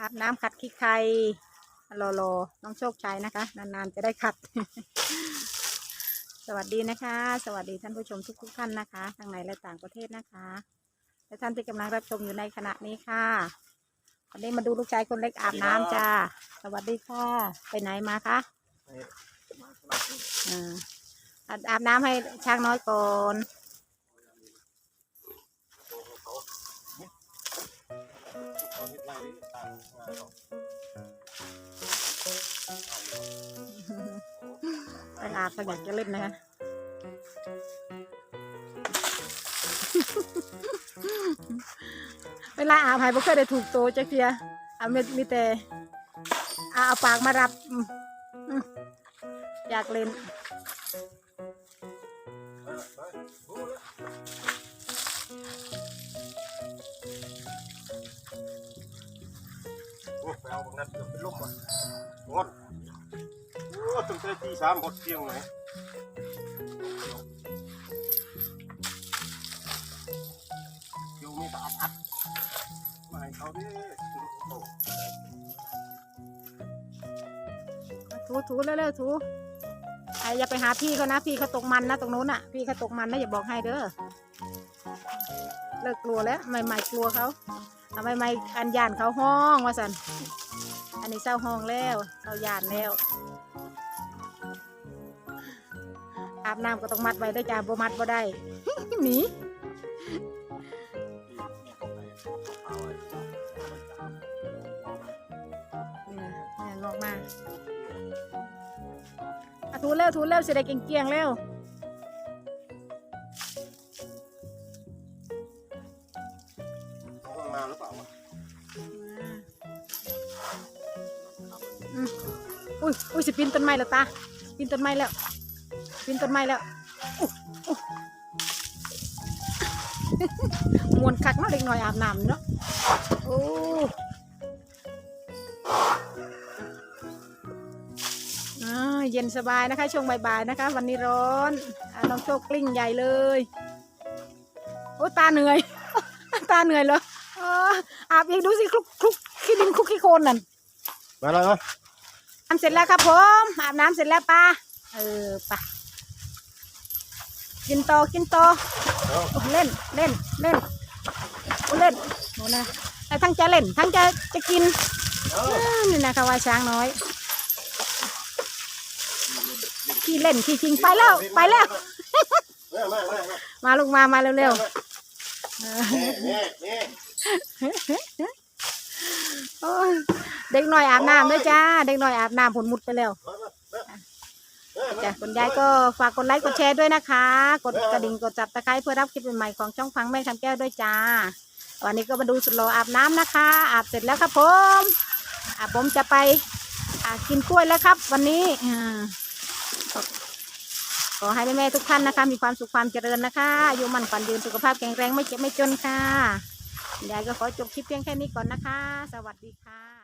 อาบน้ำขัดขี้ใครรอรอน้องโชคชัยนะคะ นานๆจะได้ขัด สวัสดีนะคะ สวัสดีท่านผู้ชมทุกๆท่านนะคะทั้งในและต่างประเทศนะคะ และท่านที่กำลังรับชมอยู่ในขณะนี้ค่ะวันนี้มาดูลูกชายคนเล็กอาบน้ำจ้าสวัสดีค่ะ ไปไหนมาคะอ่าอาบอาบน้ำให้ช้างน้อยก่อน ไปอาบก็อยากจะเล่นนะคะเวลาอาบให้บ่เคยได้ถูกโตจักเทียอาเมีมีแต่อาเอาปากมารับ อยากเล่น ไปเอาบางนั้นเกือบเป็นลมอะงอนโอ้ตั้งแต่ตีสามหดเที่ยงเลยอยู่มีต่อัดอัดมาให้เขาดิโอ้ถูถูเร็วๆถูไอ้อย่าไปหาพี่เขานะ พี่เขาตกมันนะตรงนู้นน่ะ พี่เขาตกมันนะอย่าบอกให้เด้อ เลิกกลัวแล้ว ใหม่ๆกลัวเขา เอาใหม่อันยานเขาห้องว่าสันอันนี้เศร้าห้องแล้วเศร้ายานแล้วอาบน้ำก็ต้องมัดไว้ด้วยจ้าบ่มัดบ่ได้หนีเนี่ยเนี่ยงอกมาถูเร็วถูเร็วสิได้เกียงๆเร็ว อุ้ยอุ้ยสิปีนต้นไม้แล้วตาปีนต้นไม้แล้วปีนต้นไม้แล้วมวนคักเนาะเด็กน้อยอาบน้ำเนาะโอ้เย็นสบายนะคะ ช่วงบ่ายๆนะคะ วันนี้ร้อนอน้องโชคกลิ้งใหญ่เลย โอ้ตาเหนื่อย ตาเหนื่อยเหรออาบอีกดูสิคลุกคลุกขี้ดินคลุกขี้โคลนนั่นมาแล้ว เหรออาบเสร็จแล้วครับผมอาบน้ำเสร็จแล้วป้าเออปะกินโตกินต่อเอาโอ้เล่นเล่นเล่นโอ้เล่นโน่นะแต่ทั้งจะเล่น ทั้งจะจะกินนี่นะคะว่าช้างน้อยขี้เล่นขี้จริงไปแล้วไปแล้ว มามามามามาลูกมามาเร็วๆ โอ้ยเด็กหน่อยอาบน้ำด้วยจ้า เด็กหน่อยอาบน้ำผลมุดไปแล้วจ้ะคุณยายก็ฝากกดไลค์กดแชร์ด้วยนะคะ กดกระดิ่งกดจับตะไคร้เพื่อรับคลิปใหม่ๆของช่องฟังแม่คำแก้วด้วยจ้าวันนี้ก็มาดูสุดหล่ออาบน้ำนะคะ อาบเสร็จแล้วครับผมอ่าผมจะไปอากินกล้วยแล้วครับ วันนี้ขอให้แม่ๆทุกท่านนะคะ มีความสุขความเจริญนะคะอายุมันฝันยืนสุขภาพแข็งแรงไม่เจ็บไม่จนค่ะ ยายก็ขอจบคลิปเพียงแค่นี้ก่อนนะคะ สวัสดีค่ะ